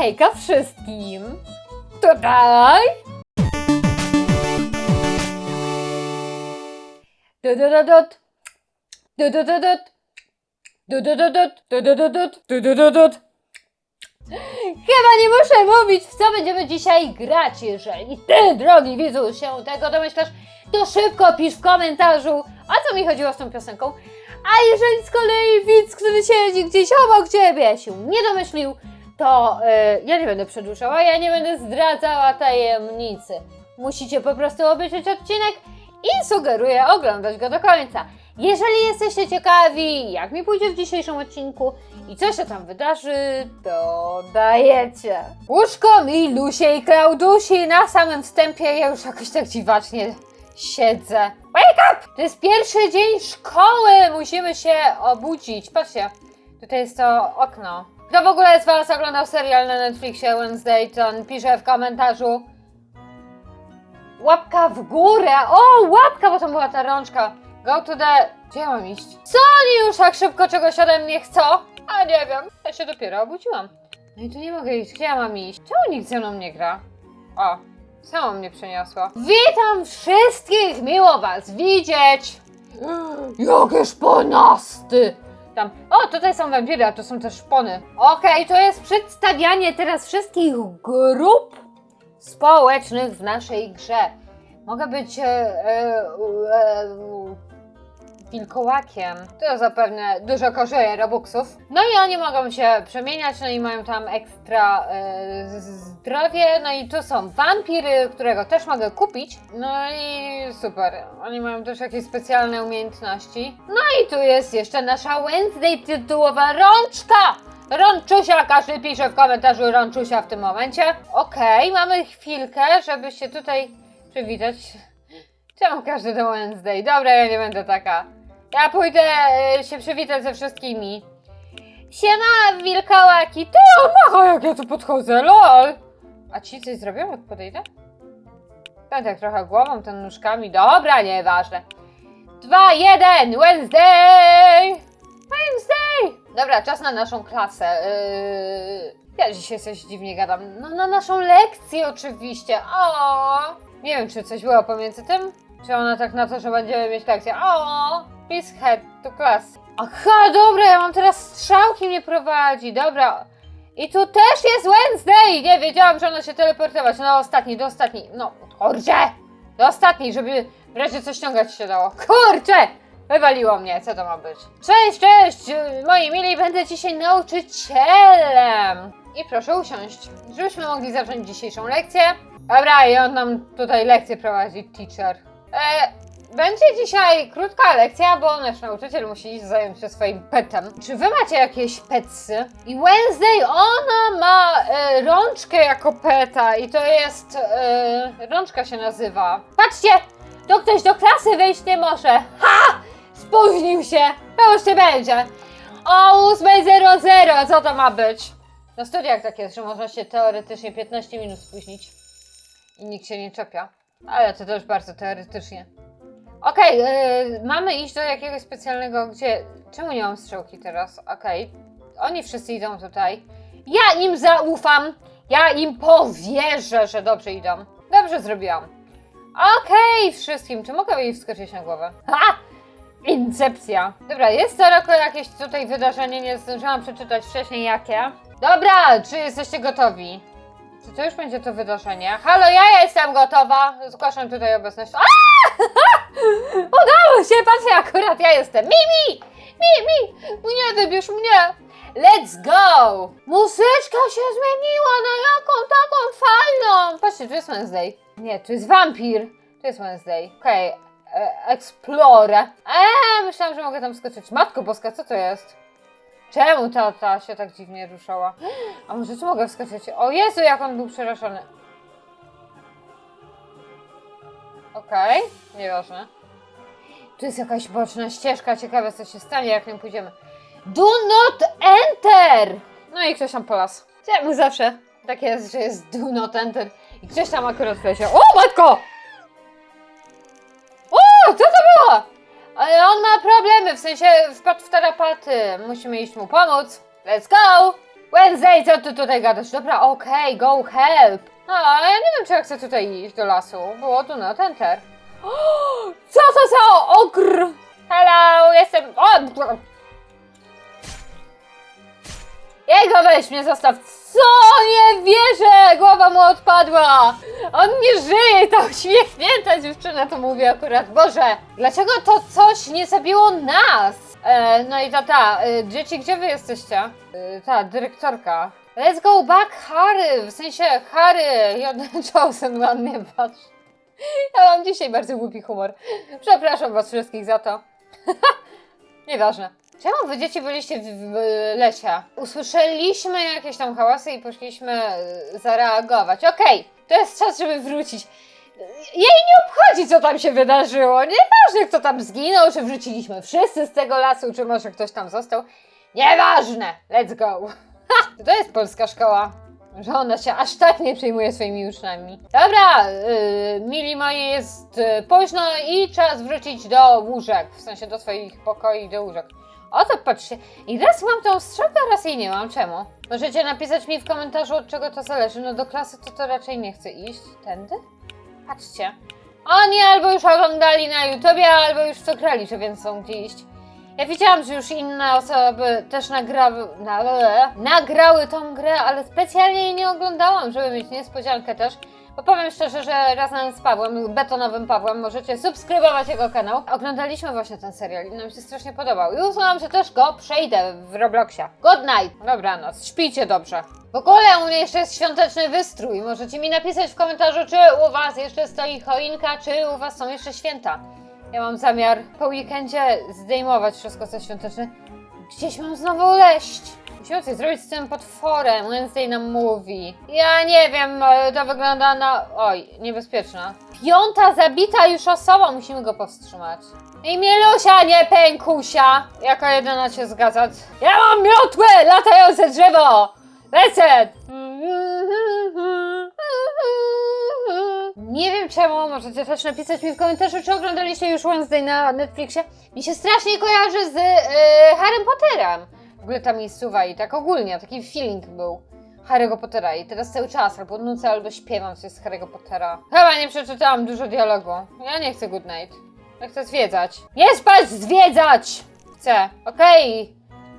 Hejka wszystkim! Tutaj! Dudududut. Chyba nie muszę mówić, w co będziemy dzisiaj grać. Jeżeli ty, drogi widzu, się tego domyślasz, to szybko pisz w komentarzu, o co mi chodziło z tą piosenką. A jeżeli z kolei widz, który siedzi gdzieś obok ciebie, się nie domyślił, to e, ja nie będę przedłużała, ja nie będę zdradzała tajemnicy. Musicie po prostu obejrzeć odcinek i sugeruję oglądać go do końca. Jeżeli jesteście ciekawi, jak mi pójdzie w dzisiejszym odcinku i co się tam wydarzy, to dajecie. Łóżko mi, Lusie i Klaudusi na samym wstępie, ja już jakoś tak dziwacznie siedzę. Wake up! To jest pierwszy dzień szkoły, musimy się obudzić. Patrzcie, tutaj jest to okno. Kto w ogóle z Was oglądał serial na Netflixie Wednesday, to pisze w komentarzu Łapka w górę! O, łapka, bo to była ta rączka. Go to the... Gdzie mam iść? Co oni już tak szybko czegoś ode mnie chcą? A nie wiem, ja się dopiero obudziłam. No i tu nie mogę iść, gdzie ja mam iść? Czemu nikt ze mną nie gra? O, samo mnie przeniosło. Witam wszystkich, miło was widzieć! Jakie szponasty! Tam, o, tutaj są wampiry, a tu są też szpony. Okej, to jest przedstawianie teraz wszystkich grup społecznych w naszej grze. Mogę być e, e, e, wilkołakiem. To zapewne dużo kosztuje robuxów. No i oni mogą się przemieniać, no i mają tam ekstra z- zdrowie. No i tu są wampiry, którego też mogę kupić. No i super. Oni mają też jakieś specjalne umiejętności. No i tu jest jeszcze nasza Wednesday tytułowa rączka! Rączusia, każdy pisze w komentarzu Rączusia w tym momencie. Okej, mamy chwilkę, żeby się tutaj przywitać. Czemu każdy do Wednesday? Dobra, ja nie będę taka. Ja pójdę e, się przywitać ze wszystkimi. Siema, wilkołaki. Ty, o macha, jak ja tu podchodzę, lol. A ci coś zrobią, jak podejdę? Tak, tak trochę głową, ten nóżkami. Dobra, nieważne. Dwa, jeden, Wednesday! Wednesday! Dobra, czas na naszą klasę. Yy... Ja dzisiaj coś dziwnie gadam. No na naszą lekcję oczywiście. O! Nie wiem, czy coś było pomiędzy tym? Czy ona tak na to, że będziemy mieć lekcję? O! Please head to class. Aha, dobra, ja mam teraz strzałki mnie prowadzi. Dobra. I tu też jest Wednesday! Nie wiedziałam, że ona się teleportować. No ostatni, do ostatniej. No, kurczę! Do ostatniej, żeby w razie co ściągać się dało. Kurczę! Wywaliło mnie, co to ma być? Cześć, cześć! Moi mili, będę dzisiaj nauczycielem! I proszę usiąść, żebyśmy mogli zacząć dzisiejszą lekcję. Dobra, i on nam tutaj lekcję prowadzi, teacher. E, będzie dzisiaj krótka lekcja, bo nasz nauczyciel musi zająć się swoim petem. Czy wy macie jakieś petsy? I Wednesday, ona ma e, rączkę jako peta i to jest... E, rączka się nazywa. Patrzcie! To ktoś do klasy wejść nie może. Ha! Spóźnił się! To już nie będzie. O 8.00, co to ma być? Na studiach tak jest, że można się teoretycznie 15 minut spóźnić. I nikt się nie czepia. Ale to też bardzo teoretycznie. Okej, yy, mamy iść do jakiegoś specjalnego, gdzie... Czemu nie mam strzałki teraz? Okej. Oni wszyscy idą tutaj. Ja im zaufam! Ja im powierzę, że dobrze idą. Dobrze zrobiłam. Okej, wszystkim. Czy mogę jej wskoczyć na głowę? Ha! Incepcja. Dobra, jest co roku jakieś tutaj wydarzenie, nie zdążyłam przeczytać wcześniej jakie. Dobra, czy jesteście gotowi? Czy to już będzie to wydarzenie? Halo, ja jestem gotowa. Zgłaszam tutaj obecność. Udało się, patrzcie, akurat ja jestem. Mimi! Mimi! Nie wybierz mnie! Let's go! Muzyczka się zmieniła na jaką taką fajną! Patrzcie, tu jest Wednesday. Nie, tu jest wampir. Tu jest Wednesday. Okej, e, Explorer. Eee, myślałam, że mogę tam skoczyć. Matko Boska, co to jest? Czemu ta, ta się tak dziwnie ruszała? A może tu mogę wskoczyć? O Jezu, jak on był przerażony. Okej, nieważne. Tu jest jakaś boczna ścieżka, ciekawe co się stanie, jak nią pójdziemy. Do not enter! No i ktoś tam polas. Czemu zawsze tak jest, że jest do not enter i ktoś tam akurat wleciał. O matko! O, co to było? Ale on ma problemy, w sensie wpadł w tarapaty. Musimy iść mu pomóc. Let's go! Wednesday, co ty tutaj gadasz? Dobra, okej, go help. No, a ja nie wiem, czy ja chcę tutaj iść do lasu. Było tu not enter. Co to za ogr? Hello, jestem... O! Jego weź mnie zostaw. Co? Nie wierzę! Głowa mu odpadła! On nie żyje, ta uśmiechnięta dziewczyna to mówi akurat. Boże, dlaczego to coś nie zabiło nas? E, no i ta, ta, e, dzieci, gdzie wy jesteście? E, ta, dyrektorka. Let's go back, Harry! W sensie, Harry! Chosen ładnie patrz. Ja mam dzisiaj bardzo głupi humor. Przepraszam was wszystkich za to. Nieważne. Czemu wy dzieci byliście w, w lesie? Usłyszeliśmy jakieś tam hałasy i poszliśmy e, zareagować. Okej, to jest czas, żeby wrócić. Jej nie obchodzi, co tam się wydarzyło. Nieważne, kto tam zginął, czy wróciliśmy wszyscy z tego lasu, czy może ktoś tam został. Nieważne! Let's go! Ha! To jest polska szkoła. Że ona się aż tak nie przejmuje swoimi uczniami. Dobra, yy, mili moi, jest yy, późno i czas wrócić do łóżek. W sensie do swoich pokoi do łóżek. Oto patrzcie. I raz mam tą strzałkę, raz jej nie mam. Czemu? Możecie napisać mi w komentarzu, od czego to zależy. No do klasy to to raczej nie chcę iść. Tędy? Patrzcie. Oni albo już oglądali na YouTubie, albo już co grali, że więc są gdzie iść. Ja widziałam, że już inne osoby też nagrały, na, nagrały tą grę, ale specjalnie jej nie oglądałam, żeby mieć niespodziankę też. Bo powiem szczerze, że razem z Pawłem, betonowym Pawłem, możecie subskrybować jego kanał. Oglądaliśmy właśnie ten serial i nam się strasznie podobał. I uznałam, że też go przejdę w Robloxie. Good night! Dobranoc, śpijcie dobrze. W ogóle u mnie jeszcze jest świąteczny wystrój. Możecie mi napisać w komentarzu, czy u Was jeszcze stoi choinka, czy u Was są jeszcze święta. Ja mam zamiar po weekendzie zdejmować wszystko co świąteczne. Gdzieś mam znowu leść. Musimy coś zrobić z tym potworem. Wednesday nam mówi. Ja nie wiem, e, to wygląda na... Oj, niebezpieczna. Piąta zabita już osoba, musimy go powstrzymać. I Mielusia, nie pękusia! Jako jedyna się zgadzać. Ja mam miotłę, latające drzewo! Lecę! Nie wiem czemu, możecie też napisać mi w komentarzu, czy oglądaliście już Wednesday na Netflixie. Mi się strasznie kojarzy z yy, Harrym Potterem. W ogóle ta miejscowa i tak ogólnie, taki feeling był. Harry'ego Pottera i teraz cały czas albo nucę, albo śpiewam coś z Harry'ego Pottera. Chyba nie przeczytałam dużo dialogu. Ja nie chcę good night. Ja chcę zwiedzać. Nie spać, zwiedzać! Chcę, okej.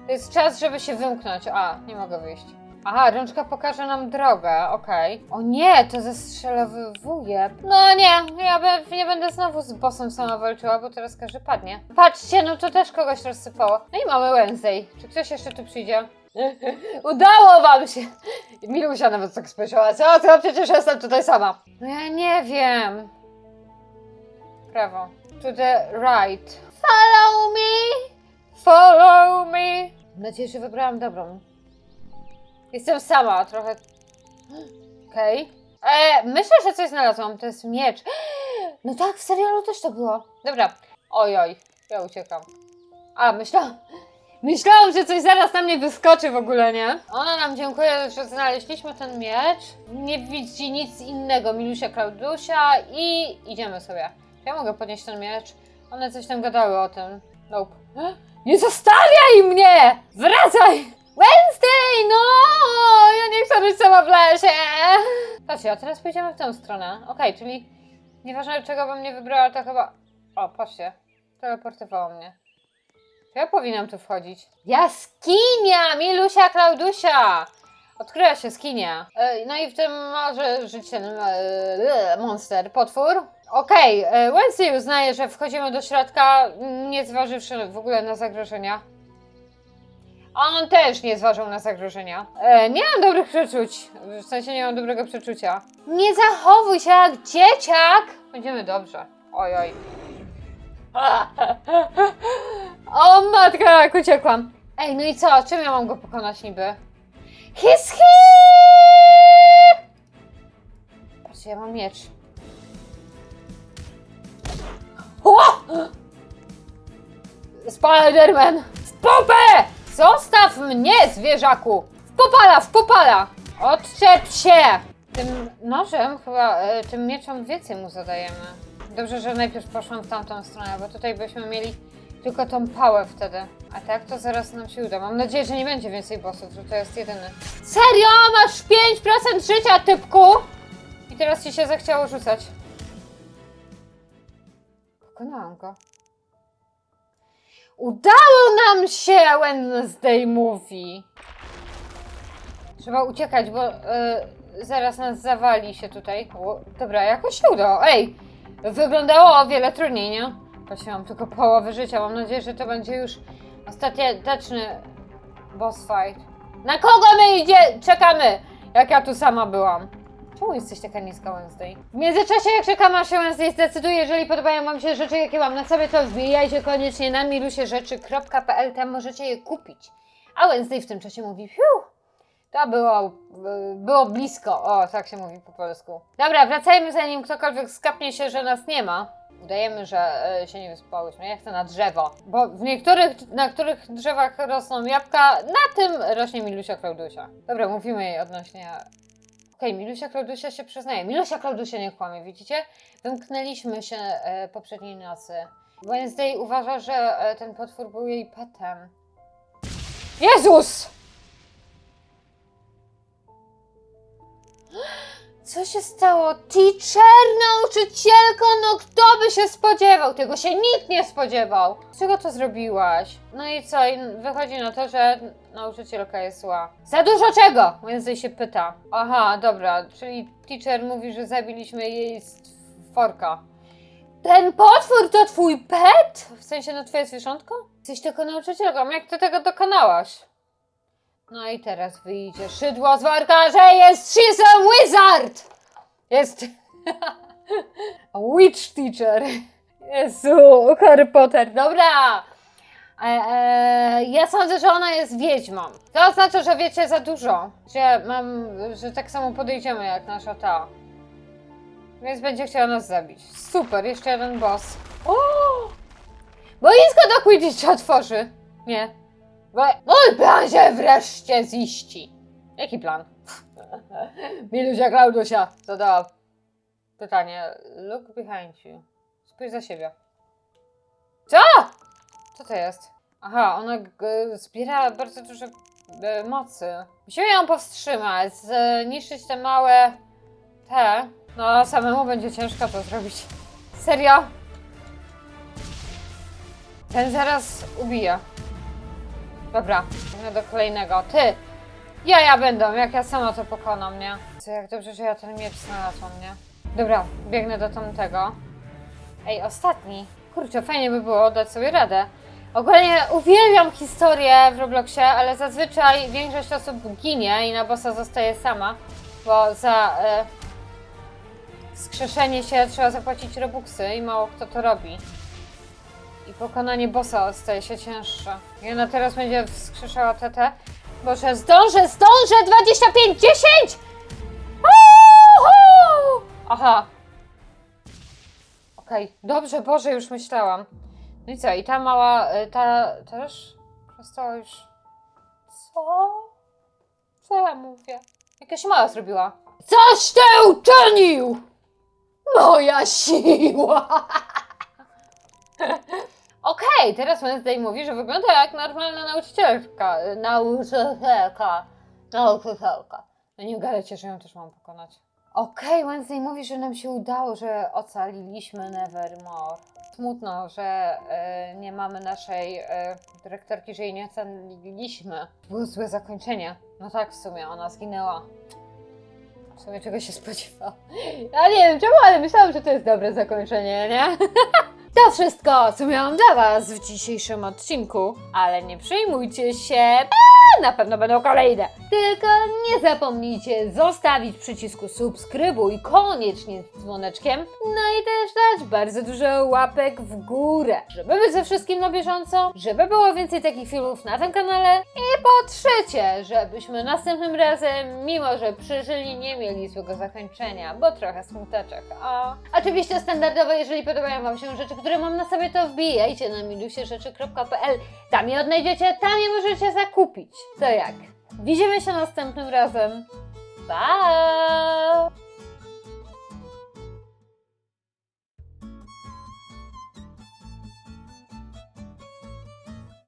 To jest czas, żeby się wymknąć. A, nie mogę wyjść. Aha, rączka pokaże nam drogę, okej. O nie, to zestrzelowywuje. No nie, ja be, nie będę znowu z bossem sama walczyła, bo teraz każdy padnie. Patrzcie, no to też kogoś rozsypało. No i mamy Wednesday. Czy ktoś jeszcze tu przyjdzie? Udało wam się! Milusia nawet tak spojrzała. Co? To przecież jestem tutaj sama. No ja nie wiem. Prawo. To the right. Follow me! Follow me! Mam nadzieję, że wybrałam dobrą. Jestem sama, trochę. Okej. E, myślę, że coś znalazłam. To jest miecz. No tak, w serialu też to było. Dobra. Oj, oj. Ja uciekam. A, myślałam. Myślałam, że coś zaraz na mnie wyskoczy w ogóle, nie? Ona nam dziękuję, że znaleźliśmy ten miecz. Nie widzi nic innego, Milusia Klaudusia i idziemy sobie. Ja mogę podnieść ten miecz? One coś tam gadały o tym. Nope. Nie zostawiaj mnie! Wracaj! Wednesday, no! Ja nie chcę być sama w lesie! Patrzcie, a teraz pójdziemy w tę stronę. Okej, czyli nieważne czego bym nie wybrała, to chyba... O, patrzcie. Teleportowało mnie. Czy ja powinnam tu wchodzić? Jaskinia! Milusia Klaudusia! Odkryła się skinia. E, no i w tym może żyć ten e, monster, potwór. Okej, okay, Wednesday uznaje, że wchodzimy do środka, nie zważywszy w ogóle na zagrożenia. On też nie zważał na zagrożenia. E, nie mam dobrych przeczuć. W sensie nie mam dobrego przeczucia. Nie zachowuj się jak dzieciak! Będziemy dobrze. Oj, oj. O matka, jak uciekłam. Ej, no i co? Czym ja mam go pokonać niby? His he! Patrzcie, ja mam miecz. O! Spiderman! W popę! Zostaw mnie, zwierzaku! W popala, w popala! Odczep się! Tym nożem chyba, e, tym mieczem więcej mu zadajemy. Dobrze, że najpierw poszłam w tamtą stronę, bo tutaj byśmy mieli tylko tą pałę wtedy. A tak to zaraz nam się uda. Mam nadzieję, że nie będzie więcej bossów, że to jest jedyny. Serio? Masz 5% życia, typku? I teraz ci się zachciało rzucać. Pokonałam go. Udało nam się, Wednesday mówi. Trzeba uciekać, bo y, zaraz nas zawali się tutaj. O, dobra, jakoś się udało. Ej, wyglądało o wiele trudniej, nie? Mam tylko połowę życia. Mam nadzieję, że to będzie już ostateczny boss fight. Na kogo my idzie? Czekamy! Jak ja tu sama byłam. Czemu jesteś taka niska Wednesday? W międzyczasie jak czekam aż się Wednesday zdecyduje, jeżeli podobają wam się rzeczy, jakie mam na sobie, to wbijajcie koniecznie na milusierzeczy.pl, tam możecie je kupić. A Wednesday w tym czasie mówi, fiu, to było, y, było blisko. O, tak się mówi po polsku. Dobra, wracajmy zanim ktokolwiek skapnie się, że nas nie ma. Udajemy, że y, się nie wyspałyśmy. Ja chcę na drzewo. Bo w niektórych, na których drzewach rosną jabłka, na tym rośnie Milusia Klaudusia. Dobra, mówimy jej odnośnie... Okej, Milusia Klaudusia się przyznaje. Milusia Klaudusia nie kłamie, widzicie? Wymknęliśmy się e, poprzedniej nocy. Wednesday uważa, że e, ten potwór był jej petem. Jezus! Co się stało? Teacher, nauczycielko, no kto by się spodziewał? Tego się nikt nie spodziewał. Czego to zrobiłaś? No i co? I wychodzi na to, że nauczycielka jest zła. Za dużo czego? Wednesday się pyta. Aha, dobra, czyli teacher mówi, że zabiliśmy jej forka. Ten potwór to twój pet? W sensie, no twoje zwierzątko? Jesteś tylko nauczycielką, jak ty tego dokonałaś? No i teraz wyjdzie szydło z worka, że jest she's a wizard! Jest witch teacher. Jezu, Harry Potter, dobra! E, e, ja sądzę, że ona jest wiedźmą. To oznacza, że wiecie za dużo. Że mam, że tak samo podejdziemy jak nasza ta. Więc będzie chciała nas zabić. Super, jeszcze jeden boss. O! Boisko do Quidditcha otworzy. Nie. Bo mój plan się wreszcie ziści. Jaki plan? Milusia Klaudusia zadała pytanie. Look behind you. Spójrz za siebie. Co? Co to jest? Aha, ona zbiera bardzo dużo e, mocy. Musimy ją powstrzymać, zniszczyć te małe... te. No, samemu będzie ciężko to zrobić. Serio? Ten zaraz ubija. Dobra, idę do kolejnego. Ty! Ja, ja będę, jak ja sama to pokonam, nie? Co, jak dobrze, że ja ten miecz znalazłam, nie? Dobra, biegnę do tamtego. Ej, ostatni. Kurczę, fajnie by było dać sobie radę. Ogólnie uwielbiam historię w Robloxie, ale zazwyczaj większość osób ginie i na bossa zostaje sama, bo za e, skrzeszenie się trzeba zapłacić robuxy i mało kto to robi. I pokonanie bossa staje się cięższe. I ona teraz będzie wskrzeszała TT. Boże, zdążę, zdążę! 25, 10! Uhu! Aha. Okej, dobrze, Boże, już myślałam. No i co, i ta mała, y, ta też została już... Co? Co ja mówię? Jakaś mała zrobiła. Coś ty uczynił! Moja siła! Okej, teraz Wednesday mówi, że wygląda jak normalna nauczycielka. Nauczycielka. Nauczycielka. No nie gadajcie, że ją też mam pokonać. Okej, Wednesday mówi, że nam się udało, że ocaliliśmy Nevermore. Smutno, że y, nie mamy naszej y, dyrektorki, że jej nie ocaliliśmy. Było złe zakończenie. No tak, w sumie, ona zginęła. W sumie czego się spodziewał. Ja nie wiem czemu, ale myślałam, że to jest dobre zakończenie, nie? To wszystko, co miałam dla Was w dzisiejszym odcinku, ale nie przejmujcie się, a, na pewno będą kolejne. Tylko nie zapomnijcie zostawić przycisku subskrybuj koniecznie z dzwoneczkiem, no i też dać bardzo dużo łapek w górę, żeby być ze wszystkim na bieżąco, żeby było więcej takich filmów na tym kanale i po trzecie, żebyśmy następnym razem, mimo że przeżyli, nie mieli złego zakończenia, bo trochę smuteczek. A oczywiście standardowo, jeżeli podobają Wam się rzeczy, które mam na sobie, to wbijajcie na milusierzeczy.pl. Tam je odnajdziecie, tam je możecie zakupić. To jak? Widzimy się następnym razem. Pa!